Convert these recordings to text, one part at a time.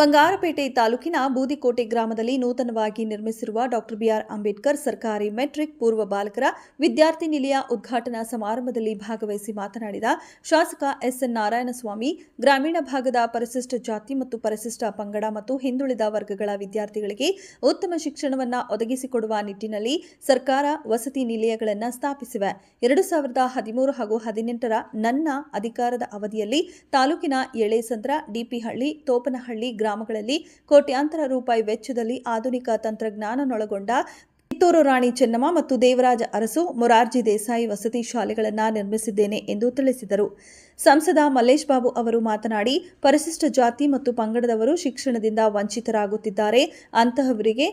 ಬಂಗಾರಪೇಟೆ ತಾಲೂಕಿನ ಬೂದಿಕೋಟೆ ಗ್ರಾಮದಲ್ಲಿ ನೂತನವಾಗಿ ನಿರ್ಮಿಸಿರುವ ಡಾಕ್ಟರ್ ಬಿಆರ್ ಅಂಬೇಡ್ಕರ್ ಸರ್ಕಾರಿ ಮೆಟ್ರಿಕ್ ಪೂರ್ವ ಬಾಲಕರ ವಿದ್ಯಾರ್ಥಿ ನಿಲಯ ಉದ್ಘಾಟನಾ ಸಮಾರಂಭದಲ್ಲಿ ಭಾಗವಹಿಸಿ ಮಾತನಾಡಿದ ಶಾಸಕ ಎಸ್ಎನ್ ನಾರಾಯಣಸ್ವಾಮಿ, ಗ್ರಾಮೀಣ ಭಾಗದ ಪರಿಶಿಷ್ಟ ಜಾತಿ ಮತ್ತು ಪರಿಶಿಷ್ಟ ಪಂಗಡ ಮತ್ತು ಹಿಂದುಳಿದ ವರ್ಗಗಳ ವಿದ್ಯಾರ್ಥಿಗಳಿಗೆ ಉತ್ತಮ ಶಿಕ್ಷಣವನ್ನು ಒದಗಿಸಿಕೊಡುವ ನಿಟ್ಟಿನಲ್ಲಿ ಸರ್ಕಾರ ವಸತಿ ನಿಲಯಗಳನ್ನು ಸ್ಥಾಪಿಸಿವೆ. ಎರಡು ಸಾವಿರದ ಹದಿಮೂರು ಹಾಗೂ ಹದಿನೆಂಟರ ನನ್ನ ಅಧಿಕಾರದ ಅವಧಿಯಲ್ಲಿ ತಾಲೂಕಿನ ಎಳೆಸಂದ್ರ, ಡಿಪಿಹಳ್ಳಿ, ತೋಪನಹಳ್ಳಿ ಗ್ರಾಮಗಳಲ್ಲಿ ಕೋಟ್ಯಾಂತರ ರೂಪಾಯಿ ವೆಚ್ಚದಲ್ಲಿ ಆಧುನಿಕ ತಂತ್ರಜ್ಞಾನನೊಳಗೊಂಡ ಕಿತ್ತೂರು ರಾಣಿ ಚೆನ್ನಮ್ಮ ಮತ್ತು ದೇವರಾಜ ಅರಸು ಮೊರಾರ್ಜಿ ದೇಸಾಯಿ ವಸತಿ ಶಾಲೆಗಳನ್ನು ನಿರ್ಮಿಸಿದ್ದೇನೆ ಎಂದು ತಿಳಿಸಿದರು. ಸಂಸದ ಮಲ್ಲೇಶ್ ಬಾಬು ಅವರು ಮಾತನಾಡಿ, ಪರಿಶಿಷ್ಟ ಜಾತಿ ಮತ್ತು ಪಂಗಡದವರು ಶಿಕ್ಷಣದಿಂದ ವಂಚಿತರಾಗುತ್ತಿದ್ದಾರೆ. ಅಂತಹವರಿಗೆ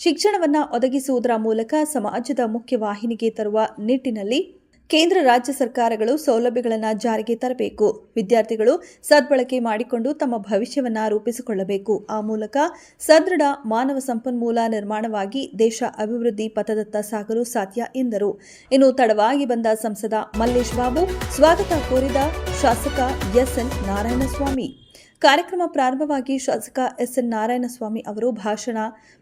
ಶಿಕ್ಷಣವನ್ನು ಒದಗಿಸುವುದರ ಮೂಲಕ ಸಮಾಜದ ಮುಖ್ಯವಾಹಿನಿಗೆ ತರುವ ನಿಟ್ಟಿನಲ್ಲಿ ಕೇಂದ್ರ ರಾಜ್ಯ ಸರ್ಕಾರಗಳು ಸೌಲಭ್ಯಗಳನ್ನು ಜಾರಿಗೆ ತರಬೇಕು. ವಿದ್ಯಾರ್ಥಿಗಳು ಸದ್ಬಳಕೆ ಮಾಡಿಕೊಂಡು ತಮ್ಮ ಭವಿಷ್ಯವನ್ನು ರೂಪಿಸಿಕೊಳ್ಳಬೇಕು. ಆ ಮೂಲಕ ಸದೃಢ ಮಾನವ ಸಂಪನ್ಮೂಲ ನಿರ್ಮಾಣವಾಗಿ ದೇಶ ಅಭಿವೃದ್ಧಿ ಪಥದತ್ತ ಸಾಗಲು ಸಾಧ್ಯ ಎಂದರು. ಇನ್ನು ತಡವಾಗಿ ಬಂದ ಸಂಸದ ಮಲ್ಲೇಶ್ ಬಾಬು, ಸ್ವಾಗತ ಕೋರಿದ ಶಾಸಕ ಎಸ್ಎನ್ ನಾರಾಯಣಸ್ವಾಮಿ. ಕಾರ್ಯಕ್ರಮ ಪ್ರಾರಂಭವಾಗಿ ಶಾಸಕ ಎಸ್ಎನ್ ನಾರಾಯಣಸ್ವಾಮಿ ಅವರು ಭಾಷಣ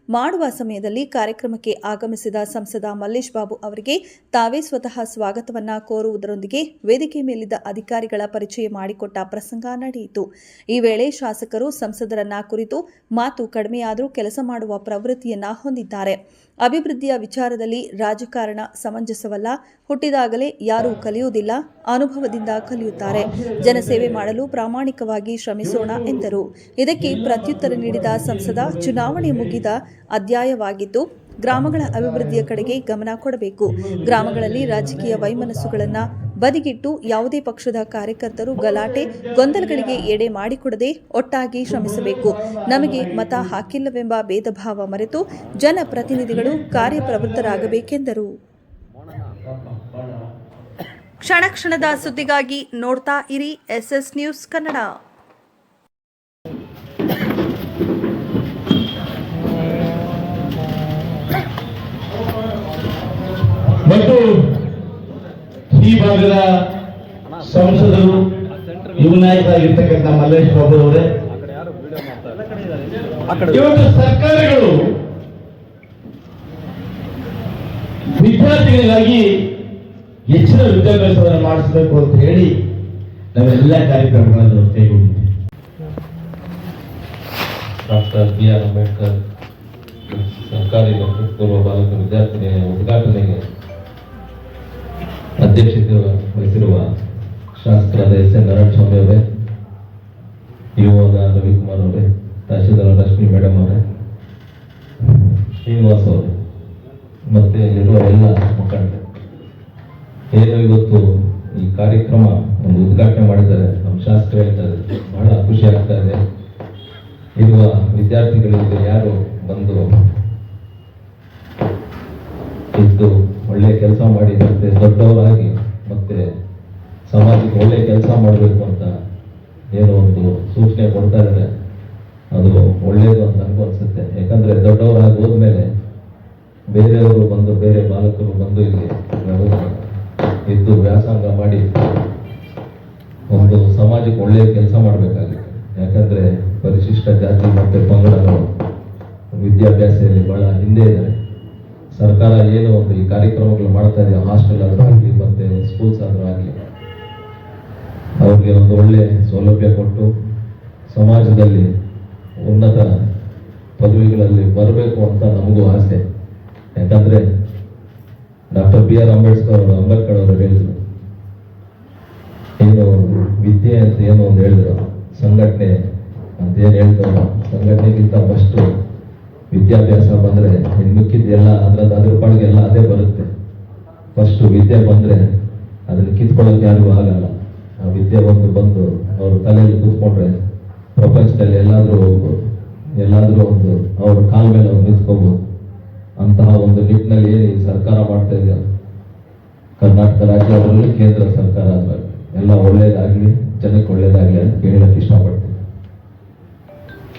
ಮಾಡುವ ಸಮಯದಲ್ಲಿ ಕಾರ್ಯಕ್ರಮಕ್ಕೆ ಆಗಮಿಸಿದ ಸಂಸದ ಮಲ್ಲೇಶ್ ಬಾಬು ಅವರಿಗೆ ತಾವೇ ಸ್ವತಃ ಸ್ವಾಗತವನ್ನ ಕೋರುವುದರೊಂದಿಗೆ ವೇದಿಕೆ ಮೇಲಿದ್ದ ಅಧಿಕಾರಿಗಳ ಪರಿಚಯ ಮಾಡಿಕೊಟ್ಟ ಪ್ರಸಂಗ ನಡೆಯಿತು. ಈ ವೇಳೆ ಶಾಸಕರು ಸಂಸದರನ್ನ ಕುರಿತು ಮಾತು ಕಡಿಮೆಯಾದರೂ ಕೆಲಸ ಮಾಡುವ ಪ್ರವೃತ್ತಿಯನ್ನ ಹೊಂದಿದ್ದಾರೆ. ಅಭಿವೃದ್ಧಿಯ ವಿಚಾರದಲ್ಲಿ ರಾಜಕಾರಣ ಸಮಂಜಸವಲ್ಲ. ಹುಟ್ಟಿದಾಗಲೇ ಯಾರೂ ಕಲಿಯುವುದಿಲ್ಲ, ಅನುಭವದಿಂದ ಕಲಿಯುತ್ತಾರೆ. ಜನಸೇವೆ ಮಾಡಲು ಪ್ರಾಮಾಣಿಕವಾಗಿ ಶ್ರಮಿಸೋಣ ಎಂದರು. ಇದಕ್ಕೆ ಪ್ರತ್ಯುತ್ತರ ನೀಡಿದ ಸಂಸದ, ಚುನಾವಣೆ ಮುಗಿದ ಅಧ್ಯಾಯವಾಗಿದ್ದು, ಗ್ರಾಮಗಳ ಅಭಿವೃದ್ಧಿಯ ಕಡೆಗೆ ಗಮನ ಕೊಡಬೇಕು. ಗ್ರಾಮಗಳಲ್ಲಿ ರಾಜಕೀಯ ವೈಮನಸ್ಸುಗಳನ್ನು ಬದಿಗಿಟ್ಟು ಯಾವುದೇ ಪಕ್ಷದ ಕಾರ್ಯಕರ್ತರು ಗಲಾಟೆ, ಗೊಂದಲಗಳಿಗೆ ಎಡೆ ಮಾಡಿಕೊಡದೆ ಒಟ್ಟಾಗಿ ಶ್ರಮಿಸಬೇಕು. ನಮಗೆ ಮತ ಹಾಕಿಲ್ಲವೆಂಬ ಭೇದ ಭಾವ ಮರೆತು ಜನಪ್ರತಿನಿಧಿಗಳು ಕಾರ್ಯಪ್ರವೃತ್ತರಾಗಬೇಕೆಂದರು. ಕ್ಷಣ ಕ್ಷಣದ ಸುದ್ದಿಗಾಗಿ ನೋಡ್ತಾ ಇರಿ ಎಸ್ಎಸ್ ನ್ಯೂಸ್ ಕನ್ನಡ. ಈ ಸಂಸದರು, ಯುವ ನಾಯಕರಾಗಿರ್ತಕ್ಕಂಥ ಮಲ್ಲೇಶ್ ಬಾಬು ಅವರೇ, ಇವತ್ತು ಸರ್ಕಾರಗಳು ವಿದ್ಯಾರ್ಥಿಗಳಿಗಾಗಿ ಹೆಚ್ಚಿನ ವಿದ್ಯಾಭ್ಯಾಸವನ್ನು ಮಾಡಿಸಬೇಕು ಅಂತ ಹೇಳಿ ನಾವೆಲ್ಲ ಕಾರ್ಯಕ್ರಮಗಳನ್ನು ಕೈಗೊಂಡಿದ್ದೇವೆ. ಡಾಕ್ಟರ್ ಬಿ ಆರ್ ಅಂಬೇಡ್ಕರ್, ಸರ್ಕಾರಿ ಪೂರ್ವ ಬಾಲಕ ವಿದ್ಯಾರ್ಥಿನಿಯ ಉದ್ಘಾಟನೆಗೆ ಅಧ್ಯಕ್ಷತೆ ವಹಿಸಿರುವ ಶಾಸಕರಾದ ಎಸ್ ಎನ್ ನಾರಾಯಣಸ್ವಾಮಿ ಅವರೇ ಯುವದ ರವಿಕುಮಾರ್ ಅವರೇ, ತಹಶೀಲ್ದಾರ್ ಲಕ್ಷ್ಮಿ ಮೇಡಮ್ ಅವರೇ, ಶ್ರೀನಿವಾಸ್ ಅವರು, ಮತ್ತೆ ಇರುವ ಎಲ್ಲ ಮುಖಂಡರು. ಏನು ಇವತ್ತು ಈ ಕಾರ್ಯಕ್ರಮ ಒಂದು ಉದ್ಘಾಟನೆ ಮಾಡಿದ್ದಾರೆ, ನಮ್ಮ ಶಾಸಕರು ಹೇಳ್ತಾರೆ, ಬಹಳ ಖುಷಿ ಆಗ್ತಾ ಇದೆ. ಇರುವ ವಿದ್ಯಾರ್ಥಿಗಳಿಗೆ ಯಾರು ಬಂದು ಇದ್ದು ಒಳ್ಳೆ ಕೆಲಸ ಮಾಡಿ ಮತ್ತೆ ದೊಡ್ಡವರಾಗಿ ಮತ್ತೆ ಸಮಾಜಕ್ಕೆ ಒಳ್ಳೆ ಕೆಲಸ ಮಾಡಬೇಕು ಅಂತ ಏನೋ ಒಂದು ಸೂಚನೆ ಕೊಡ್ತಾ ಇದ್ದಾರೆ. ಅದು ಒಳ್ಳೆಯದು ಅಂತ ನನಗೂ ಅನಿಸುತ್ತೆ. ಯಾಕಂದ್ರೆ ದೊಡ್ಡವರಾಗಿ ಹೋದ್ಮೇಲೆ ಬೇರೆಯವರು ಬಂದು, ಬೇರೆ ಬಾಲಕರು ಬಂದು ಇಲ್ಲಿ ಇದ್ದು ವ್ಯಾಸಂಗ ಮಾಡಿ ಒಂದು ಸಮಾಜಕ್ಕೆ ಒಳ್ಳೆಯ ಕೆಲಸ ಮಾಡಬೇಕಾಗಿತ್ತು. ಯಾಕಂದ್ರೆ ಪರಿಶಿಷ್ಟ ಜಾತಿ ಮತ್ತು ಪಂಗಡಗಳು ವಿದ್ಯಾಭ್ಯಾಸದಲ್ಲಿ ಬಹಳ ಹಿಂದೆ ಇದ್ದಾರೆ. ಸರ್ಕಾರ ಏನು ಒಂದು ಈ ಕಾರ್ಯಕ್ರಮಗಳು ಮಾಡ್ತಾ ಇದೆ ಹಾಸ್ಟೆಲ್ ಆದ್ರೂ ಆಗಲಿ, ಮತ್ತೆ ಸ್ಕೂಲ್ಸ್ ಆದ್ರೂ ಆಗಲಿ, ಅವ್ರಿಗೆ ಒಂದು ಒಳ್ಳೆ ಸೌಲಭ್ಯ ಕೊಟ್ಟು ಸಮಾಜದಲ್ಲಿ ಉನ್ನತ ಪದವಿಗಳಲ್ಲಿ ಬರಬೇಕು ಅಂತ ನಮಗೂ ಆಸೆ. ಯಾಕಂದ್ರೆ ಡಾಕ್ಟರ್ ಬಿ ಆರ್ ಅಂಬೇಡ್ಕರ್ ಅವರು ಅಂಬೇಡ್ಕರ್ ಅವರು ಹೇಳಿದ್ರು. ಏನು ವಿದ್ಯೆ ಅಂತ ಏನು ಒಂದು ಹೇಳಿದ್ರು. ಸಂಘಟನೆ ಅಂತ ಏನು ಹೇಳ್ತಾರೋ, ಸಂಘಟನೆಗಿಂತ ಫಸ್ಟ್ ವಿದ್ಯಾಭ್ಯಾಸ ಬಂದರೆ ಎಲ್ಲ ಅದ್ರದ್ದು ಅದ್ರ ಪಾಡಿಗೆ ಎಲ್ಲ ಅದೇ ಬರುತ್ತೆ. ಫಸ್ಟ್ ವಿದ್ಯೆ ಬಂದ್ರೆ ಅದನ್ನ ಕಿತ್ಕೊಳ್ಳೋಕೆ ಯಾರಿಗೂ ಆಗಲ್ಲ. ಆ ವಿದ್ಯೆ ಬಂದು ಬಂದು ಅವ್ರ ತಲೆಯಲ್ಲಿ ಕೂತ್ಕೊಂಡ್ರೆ ಪ್ರಪಂಚದಲ್ಲಿ ಎಲ್ಲಾದರೂ ಹೋಗ್ಬೋದು. ಎಲ್ಲಾದ್ರೂ ಒಂದು ಅವ್ರ ಕಾಲ ಮೇಲೆ ಅವ್ರು ನಿಂತ್ಕೋಬಹುದು ಅಂತಹ ಒಂದು ನಿಟ್ಟಿನಲ್ಲಿ ಏನು ಸರ್ಕಾರ ಮಾಡ್ತಾ ಇದೆಯಲ್ಲ ಕರ್ನಾಟಕ ರಾಜ್ಯದಲ್ಲಿ ಕೇಂದ್ರ ಸರ್ಕಾರ ಅದರಲ್ಲಿ ಎಲ್ಲ ಒಳ್ಳೇದಾಗ್ಲಿ, ಜನಕ್ಕೆ ಒಳ್ಳೇದಾಗ್ಲಿ ಅಂತ ಕೇಳಕ್ಕೆ ಇಷ್ಟಪಡ್ತೀನಿ.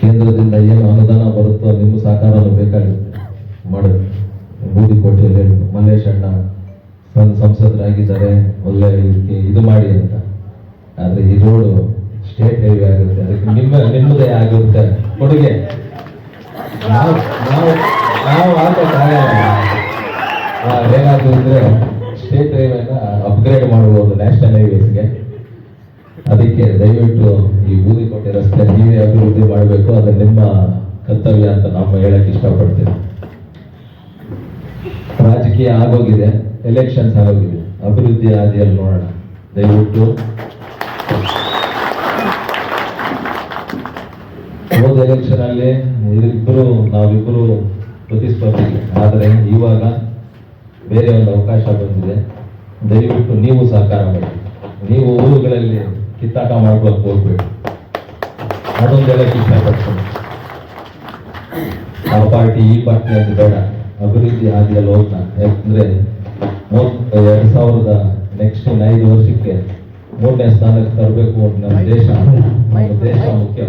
ಕೇಂದ್ರದಿಂದ ಏನು ಅನುದಾನ ಬರುತ್ತೋ ನಿಮ್ಮ ಸಹಕಾರನೂ ಬೇಕಾಗಿತ್ತು ಮಾಡು. ಬೂದಿಕೋಟೆಯಲ್ಲಿ ಮಲ್ಲೇಶ್ ಅಣ್ಣ ಸಂ- ಸಂಸದರಾಗಿದ್ದಾರೆ. ಒಳ್ಳೆ ಇದಕ್ಕೆ ಇದು ಮಾಡಿ ಅಂತ. ಆದರೆ ಈ ರೋಡು ಸ್ಟೇಟ್ ಹೈವೇ ಆಗುತ್ತೆ. ಅದಕ್ಕೆ ನಿಮ್ಮ ನಿಮ್ಮದೇ ಆಗಿರುತ್ತೆ. ಕೊಡುಗೆ. ನಾವು ನಾವು ಮಾಡಬೇಕು ಅದು ನಿಮ್ಮ ಕರ್ತವ್ಯ ಅಂತ ನಾವು ಹೇಳಕ್ಕೆ ಇಷ್ಟಪಡ್ತೇವೆ ರಾಜಕೀಯ ಆಗೋಗಿದೆ ಎಲೆಕ್ಷನ್ಸ್ ಆಗೋಗಿದೆ. ಅಭಿವೃದ್ಧಿ ಹಾದಿಯಲ್ಲಿ ನೋಡೋಣ. ದಯವಿಟ್ಟು. ಹೋದ ಎಲೆಕ್ಷನ್ ಅಲ್ಲಿ ಇಬ್ಬರು ನಾವಿಬ್ರು ಪ್ರತಿಸ್ಪರ್ಧಿ ಆದರೆ ಇವಾಗ ಬೇರೆ ಒಂದು ಅವಕಾಶ ಬಂದಿದೆ. ದಯವಿಟ್ಟು ನೀವು ಸಹಕಾರ ಮಾಡಿ. ನೀವು ಊರುಗಳಲ್ಲಿ ಕಿತ್ತಾಟ ಮಾಡ್ಕೊಳಕ್ ಹೋಗ್ಬೇಡಿ. ಅದೊಂದು ಹೇಳಕ್ಕೆ ಆ ಪಾರ್ಟಿ ಈ ಪಾರ್ಟಿ ಅಂತ ಬೇಡ ಅಭಿವೃದ್ಧಿ ಆಗಲಿಲ್ಲ ಹೋಗೋಣ ಯಾಕಂದ್ರೆ ಮೂವತ್ ಎರಡ್ ಸಾವಿರದ ನೆಕ್ಸ್ಟ್ ಐದು ವರ್ಷಕ್ಕೆ ಮೂರನೇ ಸ್ಥಾನಕ್ಕೆ ತರಬೇಕು ನಮ್ಮ ದೇಶ ನಮ್ಮ ದೇಶ ಮುಖ್ಯ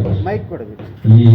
ಈ